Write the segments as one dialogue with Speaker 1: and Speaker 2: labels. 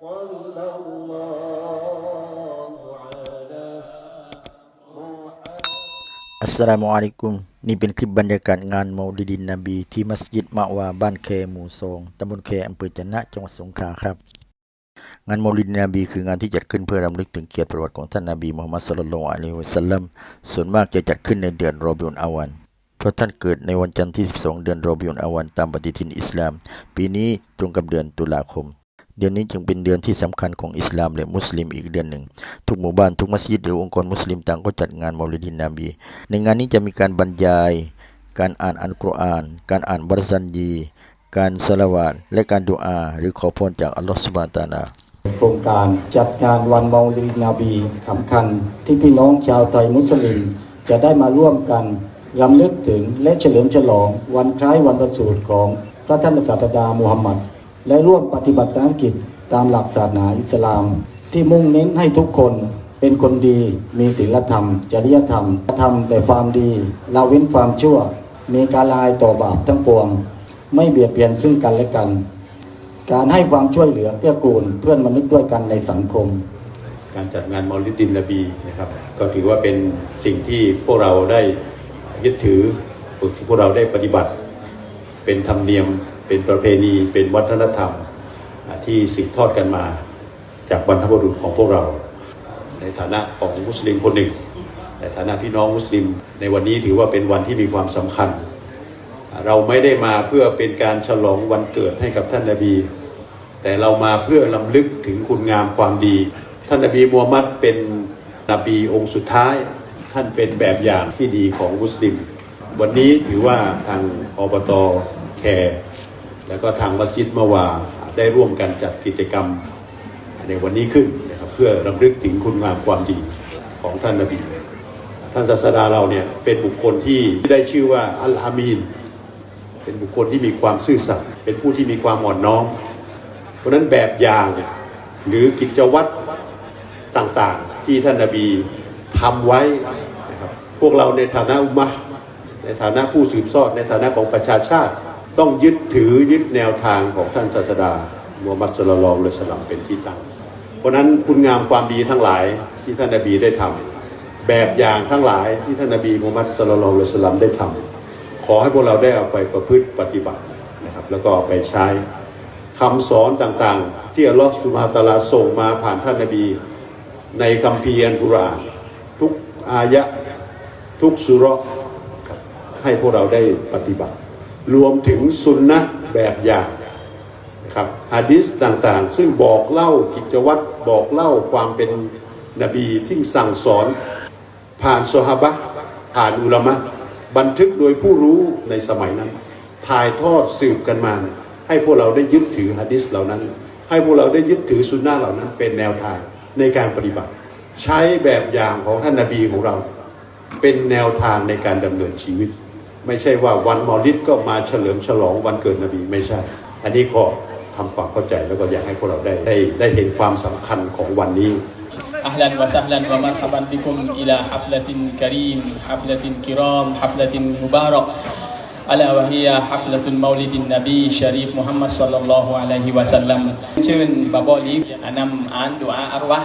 Speaker 1: صلى الله على محمد
Speaker 2: อัสสลามุอะลัยกุม นี่เป็นคลิปบรรยากาศงานมอลิดินนบี ที่มัสยิดมะวาบ้านแคหมู่ซองตำบลแคอำเภอจะนะจังหวัดสงขลาครับ งานมอลิดินนบีคืองานที่จัดขึ้นเพื่อรำลึกถึงเกียรติประวัติของท่านนบีมุฮัมมัดสุลลัลลอฮุอะลัยฮิวะสัลลัมส่วนมากจะจัดขึ้นในเดือนรอบิอุลอาวัน เพราะท่านเกิดในวันจันทร์ที่ 12 เดือนรอบิอุลอาวันตามปฏิทินอิสลาม ปีนี้ตรงกับเดือนตุลาคม เดือนนี้จึงเป็นเดือนที่สำคัญของอิสลามและมุสลิมอีกเดือนหนึ่ง ทุกหมู่บ้านทุกมัสยิดหรือองค์กรมุสลิมต่างก็จัดงานมอลิดินนบี ในงานนี้จะมีการบรรยาย การอ่านอัลกุรอาน การอ่านบรซันยี การสละวาตและการดุอา หรือขอพรจากอัลลอฮฺสุบานะตาลา
Speaker 3: โครงการจัดงานวันมาลีดนาบีสำคัญ ที่พี่น้องชาวไทยมุสลิม จะได้มาร่วมกันรำลึกถึงและเฉลิมฉลองวันคล้ายวันประสูติของพระท่านศาสดามูฮัมหมัด และร่วมปฏิบัติภารกิจตามหลักศาสนาอิสลาม ที่มุ่งเน้นให้ทุกคนเป็นคนดี มีศีลธรรม จริยธรรมทำแต่ความดีละเว้นความชั่ว มีการลายต่อบาปทั้งปวง ไม่เบียดเบียนซึ่งกันและกัน การให้ความช่วยเหลือเกื้อกูลเพื่อนมนุษย์ด้วยกันในสังคม
Speaker 4: การจัดงานมอลิดินนบีนะครับ ก็ถือว่าเป็นสิ่งที่พวกเราได้ยึดถือพวกเราได้ปฏิบัติ เป็นธรรมเนียม เป็นประเพณีเป็นวัฒนธรรมที่สืบทอดกันมาจากบรรพบุรุษของพวกเรา ในฐานะของมุสลิมคนหนึ่ง ในฐานะพี่น้องมุสลิม ในวันนี้ถือว่าเป็นวันที่มีความสำคัญ เราไม่ได้มาเพื่อเป็นการฉลองวันเกิดให้กับท่านนาบี แต่เรามาเพื่อลำลึกถึงคุณงามความดี ท่านนบีมูฮัมมัดเป็นนบีองค์สุดท้าย ท่านเป็นแบบอย่างที่ดีของมุสลิม วันนี้ถือว่าทางอบตแคร์ แล้วก็ทางมัสยิดมะวาได้ร่วมกันจัดกิจกรรมในวันนี้ขึ้นนะครับเพื่อรำลึกถึงคุณงามความดีของท่านนบีท่านศาสดาเราเนี่ยเป็นบุคคลที่ได้ชื่อว่าอัลอามีน เป็นบุคคลที่มีความซื่อสัตย์เป็นผู้ที่มีความอ่อนน้อม เพราะนั้นแบบอย่างหรือกิจวัตรต่างๆ ที่ท่านนาบีทำไว้นะครับพวกเราในฐานะอุมมะในฐานะผู้สืบทอดในฐานะของประชาชาติ ต้องยึดถือยึดแนวทางของท่านศาสดามูฮัมมัดสุลลัลลอฮุอะลัยสลัมเป็นที่ตั้ง เพราะนั้นคุณงามความดีทั้งหลายที่ท่านนาบีได้ทำแบบอย่างทั้งหลายที่ท่านนาบีมูฮัมมัดสุลลัลลอฮุอะลัยสลัมได้ทำขอให้พวกเราได้เอาไปประพฤติปฏิบัตินะครับ แล้วก็ไปใช้คำสอนต่างๆ ที่อัลลอฮฺสุบฮานตะอาลาส่งมาผ่านท่านนบี ในคัมภีร์อัลกุรอานทุกอายะทุกสุรให้พวกเราได้ปฏิบัติ รวมถึงสุนนะแบบอย่างนะครับฮะดิษต่างๆ ซึ่งบอกเล่ากิจวัตรบอกเล่าความเป็นนบีที่สั่งสอน ผ่านซอฮาบะผ่านอุลามะ บันทึกโดยผู้รู้ในสมัยนั้น ถ่ายทอดสืบกันมา ให้พวกเราได้ยึดถือฮะดิษเหล่านั้น ให้พวกเราได้ยึดถือสุนนะเหล่านั้น เป็นแนวทางในการปฏิบัติ ใช้แบบอย่างของท่านนาบีของเรา เป็นแนวทางในการดำเนินชีวิต ไม่ใช่ว่าวันมอลิดก็มาเฉลิมฉลองวันเกิดนบีไม่ใช่ อันนี้ก็ทำความเข้าใจแล้วก็อยากให้พวกเราได้ได้ได้เห็นความสำคัญของวันนี้
Speaker 5: أهلا وسهلا ومرحبا بكم إلى حفلة كريم حفلة كرام حفلة مبارك ألا وهي حفلة مولد النبي الشريف محمد صلى الله عليه وسلم ชื่นบาบอลีนำอ่านดุอาอารวะ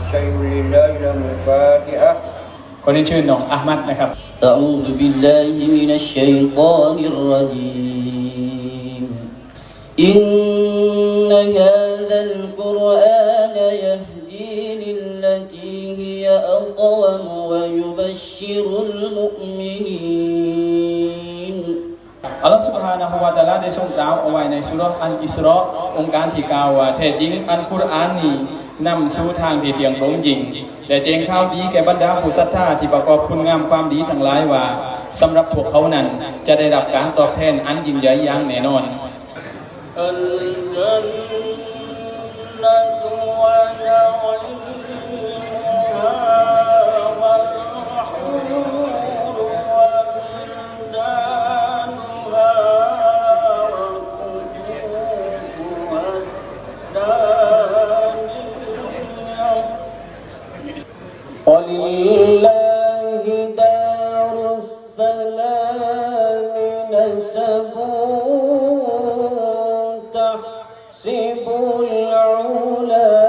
Speaker 6: الشيء لله له الفاتحة
Speaker 5: คนนี้ชื่อน้องอามัดนะครับ
Speaker 7: أعوذ بالله من الشيطان الرجيم إن هذا القرآن يهدي للتي هي أقوم ويبشر المؤمنين
Speaker 5: อัลลอฮฺ سبحانه และ تعالى ได้ทรงกล่าวเอาไว้ในสุเราะห์อันอิสราะห์องค์การที่กล่าวว่าแท้จริงอันกุรอานนี้ นำสู่ทางที่เที่ยงตรงยิงและแจ้งข่าวดีแก่บรรดาผู้ศรัทธาที่ประกอบคุณงามความดีทั้งหลายว่าสำหรับพวกเขานั้นจะได้รับการตอบแทนอันยิ่งใหญ่อย่างแน่นอน
Speaker 6: سيبوا العلا.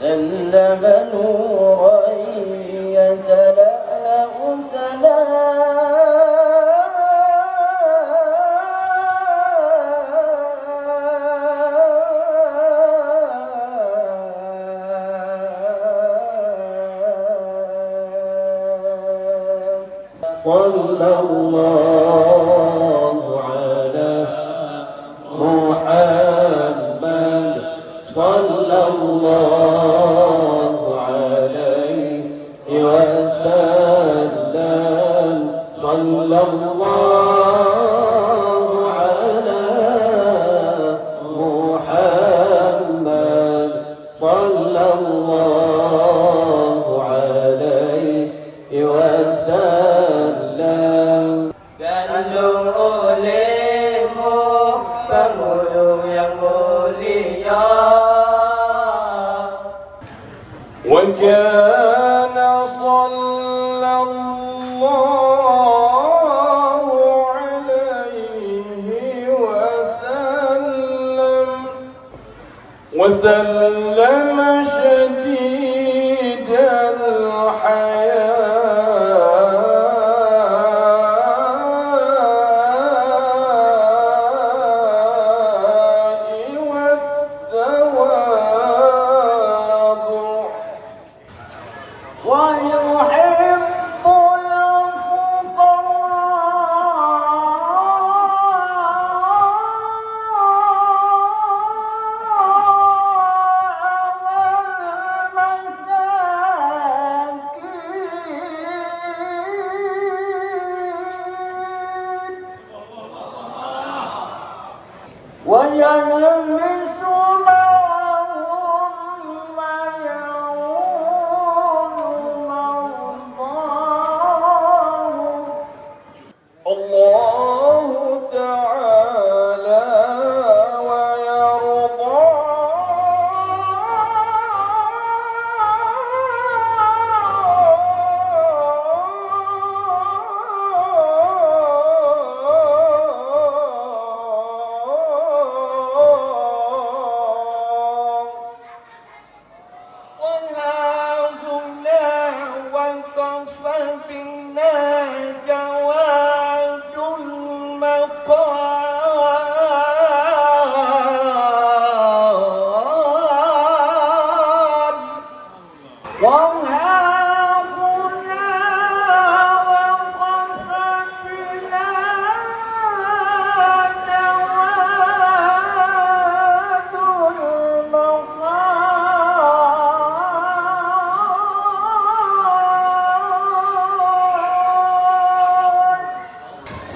Speaker 6: سلم نورا يتلألأ صلى الله على محمد. Senhor.
Speaker 5: وكان المقام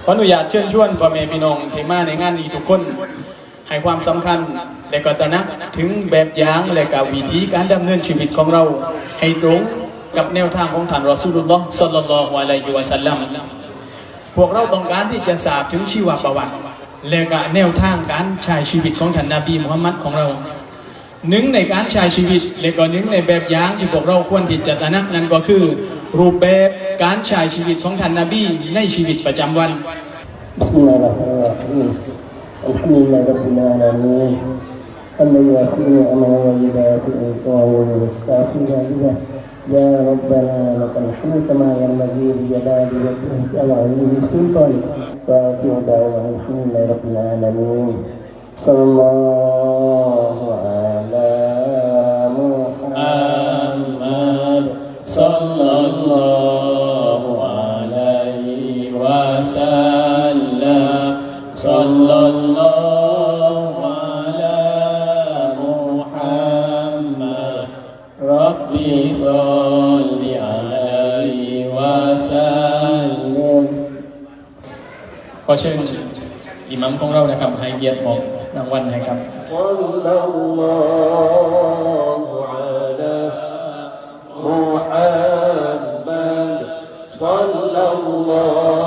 Speaker 5: ขออนุญาตเชิญชวนพ่อแม่พี่น้องที่มาในงานนี้ทุกคนให้ความสำคัญและก็ตระหนักถึงแบบอย่างและก็วิธีการดำเนินชีวิตของเรา ให้ตรงกับแนวทางของท่านรอซูลุลลอฮ์ศ็อลลัลลอฮุอะลัยฮิวะซัลลัมพวกเราต้องการที่จะทราบถึงชีวประวัติ และก็แนวทางการใช้ชีวิตของท่านนบีมุฮัมมัดของเรา หนึ่งในการใช้ชีวิตและก็หนึ่งในแบบอย่างที่พวกเราควรที่จะตระหนักนั้นก็คือ รูปแบบการใช้ชีวิตของท่านนบีในชีวิตประจำวัน
Speaker 6: بسم الله الرحمن الرحيم الحمد لله رب العالمين الذي يأتيني أمر وجبات الإنسان والمستعفي إذا يا ربنا لك الحمد كما ينبغي لجلال وجهك العظيم سلطانك وآخر دعوانا الحمد لله رب العالمين صلى الله
Speaker 5: ขอเชิญอิหมัมของเรานะครับให้เกียรติมอบรางวัลให้ครับ
Speaker 6: صلى الله على محمد صلى الله